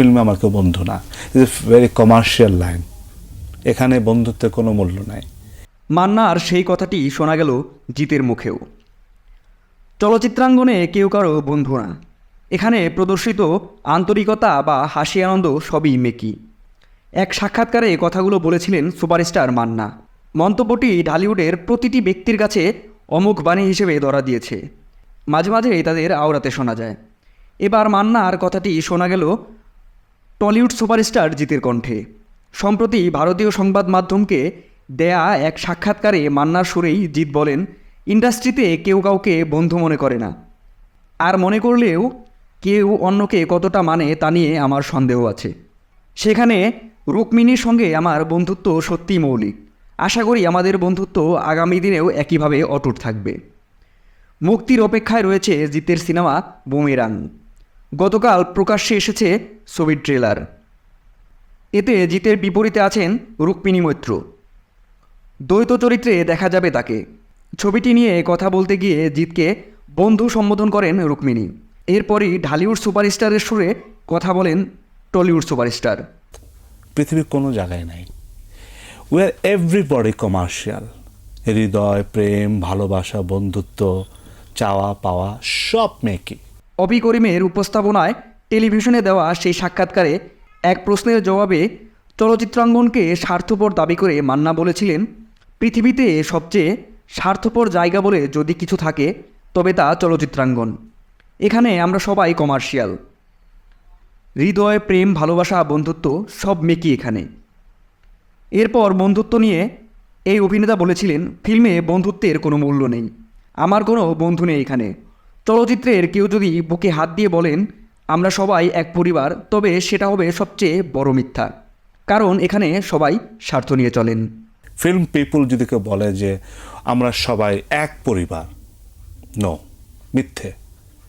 ফিল্মে আমার কেউ বন্ধু না। Is a very commercial line এখানে বন্ধুত্বের কোনো মূল্য নাই। মান্নার সেই কথাটি শোনা গেল জিতের মুখেও। চলচ্চিত্রাঙ্গনে কেউ কারও বন্ধু না। এখানে প্রদর্শিত আন্তরিকতা বা হাসি আনন্দ সবই মেকি। এক সাক্ষাৎকারে কথাগুলো বলেছিলেন সুপারস্টার মান্না। মন্তব্যটি ঢালিউডের প্রতিটি ব্যক্তির কাছে অমুক বাণী হিসেবে ধরা দিয়েছে। মাঝে মাঝে তাদের আওড়াতে শোনা যায়। এবার মান্নার কথাটি শোনা গেল টলিউড সুপারস্টার জিতের কণ্ঠে। সম্প্রতি ভারতীয় সংবাদ মাধ্যমকে দেয়া এক সাক্ষাৎকারে মান্নার সুরেই জিৎ বলেন, ইন্ডাস্ট্রিতে কেউ কাউকে বন্ধু মনে করে না। আর মনে করলেও কেউ অন্যকে কতটা মানে তা নিয়ে আমার সন্দেহ আছে। সেখানে রুক্মিণীর সঙ্গে আমার বন্ধুত্ব সত্যিই মৌলিক। আশা করি আমাদের বন্ধুত্ব আগামী দিনেও একইভাবে অটুট থাকবে। মুক্তির অপেক্ষায় রয়েছে জিতের সিনেমা বুমেরাং। গতকাল প্রকাশ্যে এসেছে ছবির ট্রেলার। এতে জিতের বিপরীতে আছেন রুক্মিণী মৈত্র। দ্বৈত চরিত্রে দেখা যাবে তাকে। ছবিটি নিয়ে কথা বলতে গিয়ে জিতকে বন্ধু সম্বোধন করেন রুক্মিণী। এরপরই ঢালিউড সুপারস্টারের সুরে কথা বলেন টলিউড সুপারস্টার। পৃথিবীর কোনো জায়গায় নাই। উই আর এভরিবডি কমার্শিয়াল হৃদয়, প্রেম, ভালোবাসা, বন্ধুত্ব, চাওয়া, পাওয়া, সব মেকি অপি করিমের উপস্থাপনায় টেলিভিশনে দেওয়া সেই সাক্ষাৎকারে এক প্রশ্নের জবাবে চলচ্চিত্রাঙ্গনকে স্বার্থপর দাবি করে মান্না বলেছিলেন, পৃথিবীতে সবচেয়ে স্বার্থপর জায়গা বলে যদি কিছু থাকে, তবে তা চলচ্চিত্রাঙ্গন। এখানে আমরা সবাই কমার্শিয়াল। হৃদয়, প্রেম, ভালোবাসা, বন্ধুত্ব সব মেকি এখানে। এরপর বন্ধুত্ব নিয়ে এই অভিনেতা বলেছিলেন, ফিল্মে বন্ধুত্বের কোনো মূল্য নেই। আমার কোনো বন্ধু নেই এখানে। চলচ্চিত্রের কেউ যদি বুকে হাত দিয়ে বলেন, আমরা সবাই এক পরিবার তবে সেটা হবে সবচেয়ে বড় মিথ্যা। কারণ এখানে সবাই স্বার্থ নিয়ে চলেন। ফিল্ম পিপুল যদি কেউ বলে যে, আমরা সবাই এক পরিবার ন, মিথ্যে।